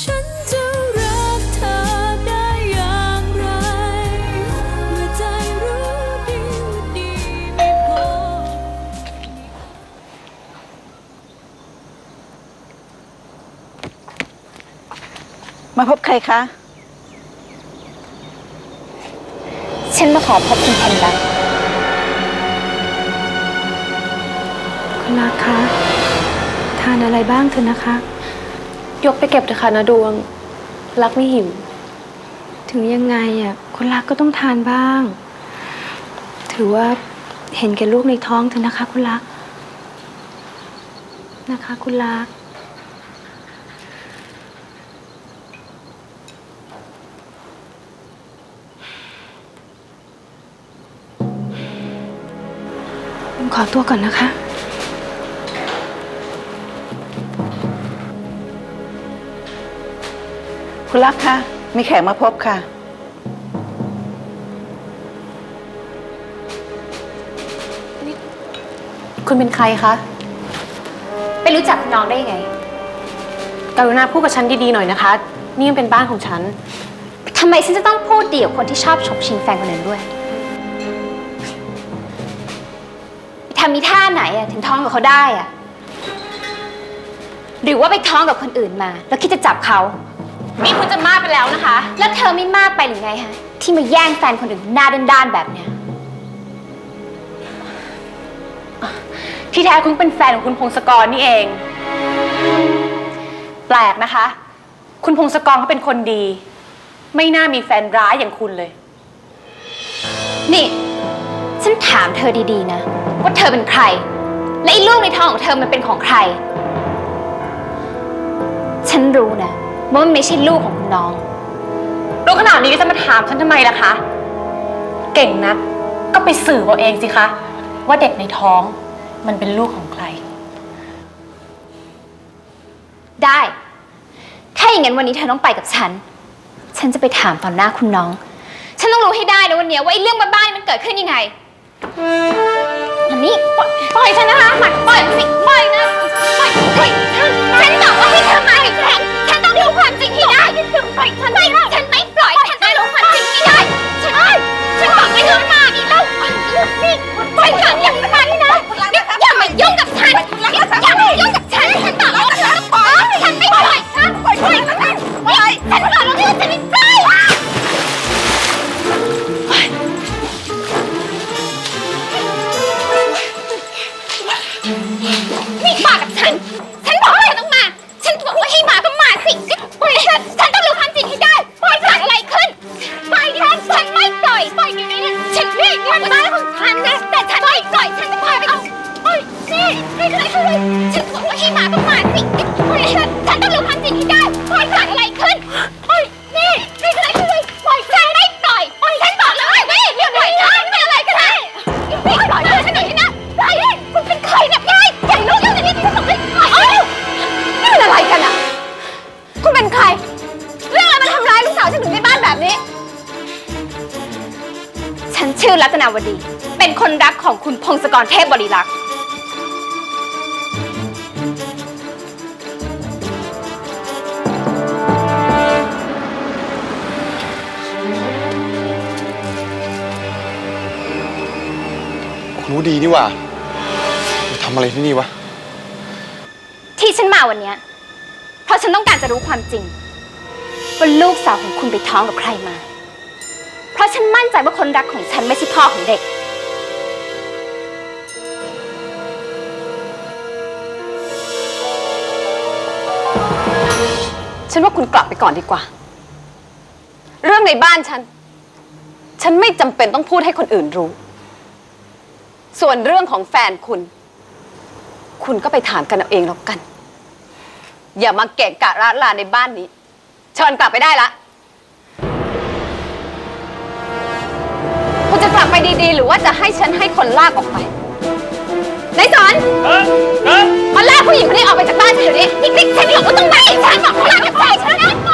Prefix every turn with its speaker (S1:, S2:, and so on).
S1: ฉันจะรักเธอได้อย่างไร เมื่อใจรู้ดีว่าดีไม่พอ
S2: มาพบใครคะ
S3: ฉันมาขอพบคุณแพนด้า
S4: คุณรักคะ ทานอะไรบ้างเถอะนะคะ
S5: ยกไปเก็บเถอะค่ะนะดวง รักไม่หิว
S4: ถึงยังไงอะคุณรักก็ต้องทานบ้าง ถือว่าเห็นแก่ลูกในท้องเถอะนะคะคุณรัก นะคะคุณรัก ขอตัวก่อนนะคะ
S2: คุณรักคะมีแขกมาพบค่ะ
S5: คุณเป็นใครคะ
S3: ไปรู้จักคุณน้องได้ยังไง
S5: กรุณาพูดกับฉันดีๆหน่อยนะคะ นี่มันเป็นบ้านของฉัน
S3: ทำไมฉันจะต้องพูดดีกับคนที่ชอบฉกชิงแฟนคนอื่นด้วยทำมีท่าไหนอะถึงท้องกับเขาได้อะหรือว่าไปท้องกับคนอื่นมา แล้วคิดจะจับเขา
S5: นี่คุณจะมากไปแล้วนะคะ
S3: แล้วเธอไม่มากไปหรือไงฮะ ที่มาแย่งแฟนคนอื่นหน้าด้านๆแบบเนี้ย
S5: ที่แท้คุณเป็นแฟนของคุณพงศกรนี่เอง แปลกนะคะ คุณพงศกรเขาเป็นคนดี ไม่น่ามีแฟนร้ายอย่างคุณเลย
S3: นี่ ฉันถามเธอดีๆนะ ว่าเธอเป็นใคร และไอ้ลูกในท้องของเธอมันเป็นของใคร ฉันรู้นะ ว่ามันไม่ใช่ลูกของคุณน้อง
S5: รู้ขนาดนี้จะมาถามฉันทำไมล่ะคะ เก่งนัก ก็ไปสืบเอาเองสิคะ ว่าเด็กในท้องมันเป็นลูกของใคร
S3: ได้ ถ้าอย่างนั้นวันนี้เธอต้องไปกับฉัน ฉันจะไปถามตอนหน้าคุณน้อง ฉันต้องรู้ให้ได้นะวันเนี้ยว่าไอ้เรื่องบ้าๆนี่มันเกิดขึ้นยังไงอันนี้ปล่อยปล่อยฉันนะคะหมัดปล่อยสิปล่อยนะ ปล่ มันบ้านของฉันนะแต่ฉันไม่ปล่อยฉันจะพาไปเอาปล่อยนี่นี่คืออะไรคืออะไรฉันบอกว่า ฉันชื่อรัตนาวดี เป็นคนรักของคุณพงศกรเทพบริลักษ์
S6: รู้ดีนี่หว่ามาทำอะไรที่นี่วะ
S3: ที่ฉันมาวันเนี้ยเพราะฉันต้องการจะรู้ความจริงว่าลูกสาวของคุณไปท้องกับใครมาเพ ราะฉันมั่นใจว่าคนรักของฉันไม่ใช่พ่อของเด็ก
S7: ฉันว่าคุณกลับไปก่อนดีกว่า เรื่องในบ้านฉัน ฉันไม่จำเป็นต้องพูดให้คนอื่นรู้ ส่วนเรื่องของแฟนคุณ คุณก็ไปถามกันเอาเองแล้วกัน อย่ามาเกะกะร้านลานในบ้านนี้ เชิญกลับไปได้ละ จะกลับไปดีๆ หรือว่าจะให้ฉันให้คนลากออกไปนายสอนมาลากผู้หญิงคนนี้ออกไปจากบ้านฉันเดี๋ยวนี้นี่นี่ฉันบอกว่าต้องมาฉันบอกว่าลากปล่อยฉันนะปล่อยนะ